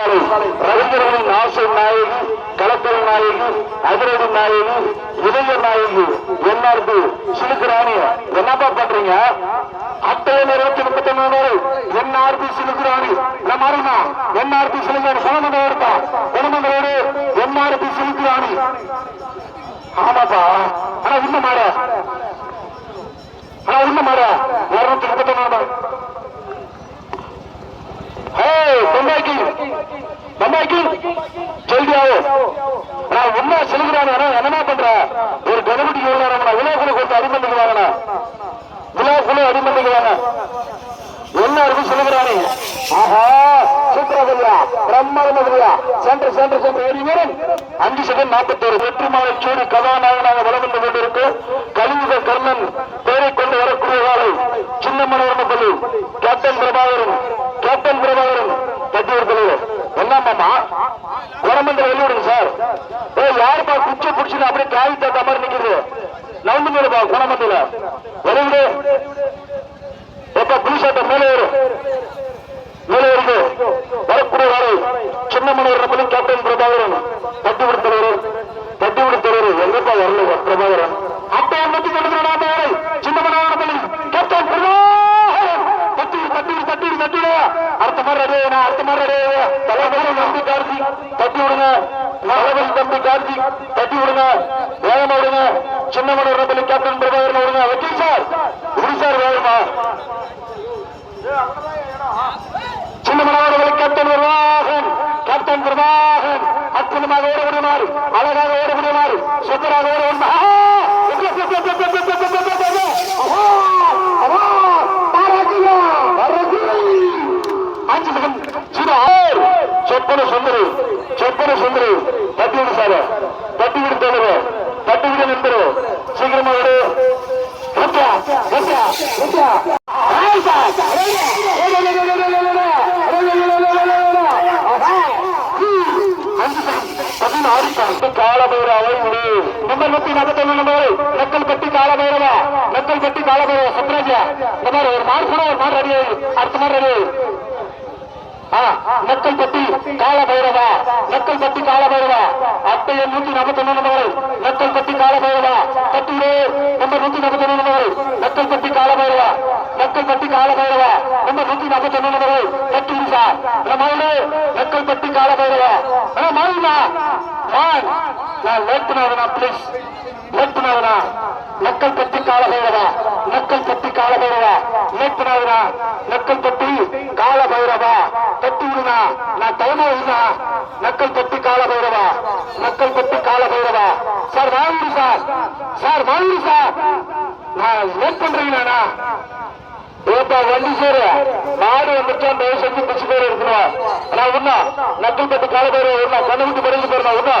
ரவீந்திரனின் ஆசை நாயகி கலக்கல் நாயகி அதிரடி நாயகி இதய நாயகி என்ஆர்பி சிலுக்குராணி என்னப்பா பண்றீங்க? அட்டையில் இருபத்தி முப்பத்தி மூணு என்ஆர்பி சிலுக்குராணி நான் மாறினா என்ஆர்பி சிலுக்குராணி குணமந்தம் எடுத்தா குணமந்தோடு என்ஆர்பி சிலுக்குராணி ஆமாப்பா. ஆனா உண்மை மாற. ஆனா உண்மை மாற. இருநூத்தி முப்பத்தி அடிமண்டுக்கு வாங்கினா எல்லாருக்கும் அடிமண்டுக்கு சொல்லுகிறானே? ஆஹா சூப்பரா பிரம்மாதமா சென்டர் சென்டர் சென்டர் ஏறி வீரன் அஞ்சு செகண்ட் நாற்பத்தோரு. வெற்றி மாலை கதாநாயகனாக வளம் வந்து கொண்டிருக்கு. கலியுக கர்ணன் பெயரை கொண்டு வரக்கூடிய காலை சின்ன மனோரமப்பள்ளி கேப்டன் பிரபாகரன் கேப்டன் பிரபாகரன் கட்டியூர் தலைவர் என்ன மாமா? குணமந்திர வெளியிடுங்க சார். ஏ யாருப்பா குச்சி பிடிச்சின்னு அப்படியே காவி தாத்த மாதிரி நிக்குது? நவுந்து மேலுப்பா குணமந்திர வெளியிடு எப்ப புலிசாட்ட மேலே ஏறும் மேலே இருக்கு வரக்கூடிய வரை. சின்ன மனோரமப்பள்ளி கேப்டன் பிரபாகரன் தட்டிவிடு தலைவர். தட்டிவிடு தலைவர். எங்கப்பா வரல? பிரபாகரன். அப்ப எண்பத்தி கொண்டு சின்ன மனோரமப்பள்ளி கேப்டன் பிரபாகரன். தட்டிடு தட்டிடு தட்டிடு தட்டிடு அடுத்த மாதிரி ரெடி நான் அடுத்த மாதிரி ரெடி தலைவர் நம்பி கார்த்திக் தட்டி விடுங்க. தளபதி தம்பி கார்த்திக் தட்டி விடுங்க. வேகமா ரபலி கேப்டன் பிரபாகரன் விடுங்க வக்கீல் சார் இப்படி சார் வேணுமா சின்ன ரபலி கேப்டன் பிரபாகரன் கேப்டன் பிரபாகரன் அற்புதமாக ஓட முடியுமாறு அழகாக ஓட முடியுமாறு சுத்தராக ஓட சொப்பன சுந்தரி சொப்பன சுந்தரி தட்டி விடு சார் தட்டி விடு தோழரு தட்டி விடு நண்பரு சீக்கிரமா விடு. Okay okay okay hi sir காலபைரவை number நூத்தி நாற்பத்தி ஒண்ணு நம்பர் நக்கல் கட்டி காலபைரவ நக்கல் கட்டி காலபைரவ. சத்ராஜா இந்த மாதிரி ஒரு மாடு கூட ஒரு மாடு ரெடி அடுத்த மாடு ரெடி நக்கல் பட்டி கால பைரவா நக்கல் பட்டி கால பைரவா அட்டை எண் நூத்தி நாற்பத்தி ஒண்ணு நம்பர். நக்கல் பட்டி கால பைரவா கட்டிலே நம்பர் நூத்தி நாற்பத்தி ஒண்ணு நம்பர் நக்கல் பட்டி கால பைரவா நக்கல் பட்டி கால பைரவா நம்பர் நூத்தி நாற்பத்தி ஒண்ணு நம்பர் கட்டி சார் மகளே நக்கல் பட்டி கால பைரவா மாறினா மான் நான் லேட் பண்ணாதனா ப்ளீஸ் லேட் பண்ணாதனா நக்கல் பட்டி கால பைரவா நக்கல் பட்டி கால பைரவா லேட் பண்ணாதனா நக்கல் பட்டி கால பைரவா கட்டி நான் டைம் நக்கல் பட்டி கால நக்கல் பட்டி கால சார் வாங்கிடு சார். சார் வாங்கிடு சார். நான் லேட் பண்றீங்களா ஏப்பா வண்டி மாடு வந்துட்டா தயவு செஞ்சு பிடிச்சு பேர் இருக்கணும் ஆனா ஒண்ணா நக்கல் பட்டு கால பேர் ஒண்ணா கண்ணு விட்டு பறிஞ்சு பேருனா ஒண்ணா